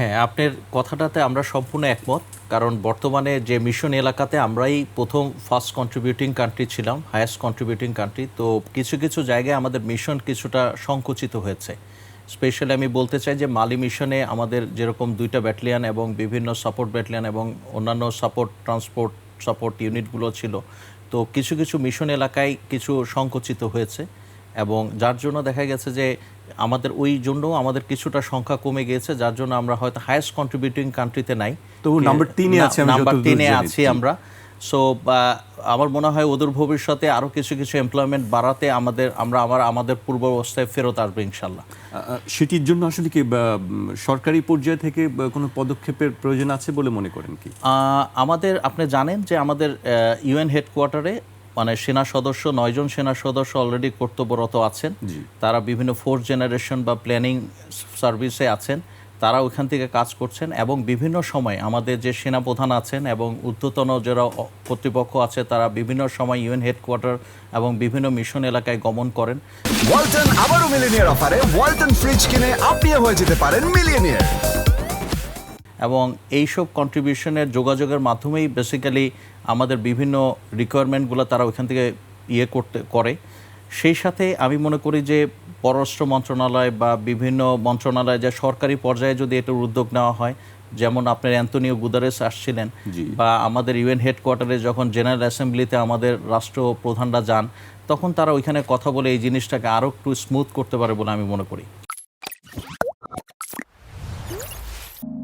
হ্যাঁ আপনার কথাটাতে আমরা সম্পূর্ণ একমত। কারণ বর্তমানে যে মিশন এলাকাতে আমরাই প্রথম ফার্স্ট কন্ট্রিবিউটিং কান্ট্রি ছিলাম হায়েস্ট কন্ট্রিবিউটিং কান্ট্রি তো কিছু কিছু জায়গায় আমাদের মিশন কিছুটা সংকুচিত হয়েছে। স্পেশালি আমি বলতে চাই যে মালি মিশনে আমাদের যেরকম দুইটা ব্যাটালিয়ান এবং বিভিন্ন সাপোর্ট ব্যাটালিয়ান এবং অন্যান্য সাপোর্ট ট্রান্সপোর্ট সাপোর্ট ইউনিটগুলো ছিল। তো কিছু কিছু মিশন এলাকায় কিছু সংকুচিত হয়েছে। এবং যার জন্য দেখা গেছে যে আমাদের ওই জন্য আমাদের কিছুটা সংখ্যা কমে গিয়েছে যার জন্য আমরা হয়তো হায়েস্ট কন্ট্রিবিউটিং কান্ট্রিতে নাই। তবু number তিনে আছি নাম্বার তিনে আছি আমরা। সো আমার মনে হয় ওদের ভবিষ্যতে আরও কিছু কিছু এমপ্লয়মেন্ট বাড়াতে আমাদের আমরা আমার আমাদের পূর্ব অবস্থায় ফেরত আসব ইনশাল্লাহ। সেটির জন্য আসলে কি সরকারি পর্যায়ে থেকে কোনো পদক্ষেপের প্রয়োজন আছে বলে মনে করেন কি? আহ, আমাদের আপনি জানেন যে আমাদের ইউএন হেডকোয়ার্টারে মানে সেনা সদস্য নয়জন সেনা সদস্য অলরেডি কর্তব্যরত আছেন। তারা বিভিন্ন ফোর্থ জেনারেশন বা প্ল্যানিং সার্ভিসে আছেন। তারা ওইখান থেকে কাজ করছেন এবং বিভিন্ন সময় আমাদের যে সেনাপ্রধান আছেন এবং ঊর্ধ্বতন যারা কর্তৃপক্ষ আছে তারা বিভিন্ন সময় ইউএন হেডকোয়ার্টার এবং বিভিন্ন মিশন এলাকায় গমন করেন। ওয়ালটন আবারও মিলিনিয়ার অফারে ওয়ালটন ফ্রিজ কিনে আপনিও হয়ে যেতে পারেন মিলিয়নিয়ার এবং এইসব কন্ট্রিবিউশনের যোগাযোগের মাধ্যমেই বেসিক্যালি আমাদের বিভিন্ন রিকোয়ারমেন্টগুলো তারা ওইখান থেকে ইয়ে করতে করে। সেই সাথে আমি মনে করি যে পররাষ্ট্র মন্ত্রণালয় বা বিভিন্ন মন্ত্রণালয় যে সরকারি পর্যায়ে যদি এটার উদ্যোগ নেওয়া হয় যেমন আপনার অ্যান্টনিও গুদারেস আসছিলেন বা আমাদের ইউএন হেডকোয়ার্টারে যখন জেনারেল অ্যাসেম্বলিতে আমাদের রাষ্ট্রপ্রধানরা যান তখন তারা ওইখানে কথা বলে এই জিনিসটাকে আরও একটু স্মুথ করতে পারে বলে আমি মনে করি।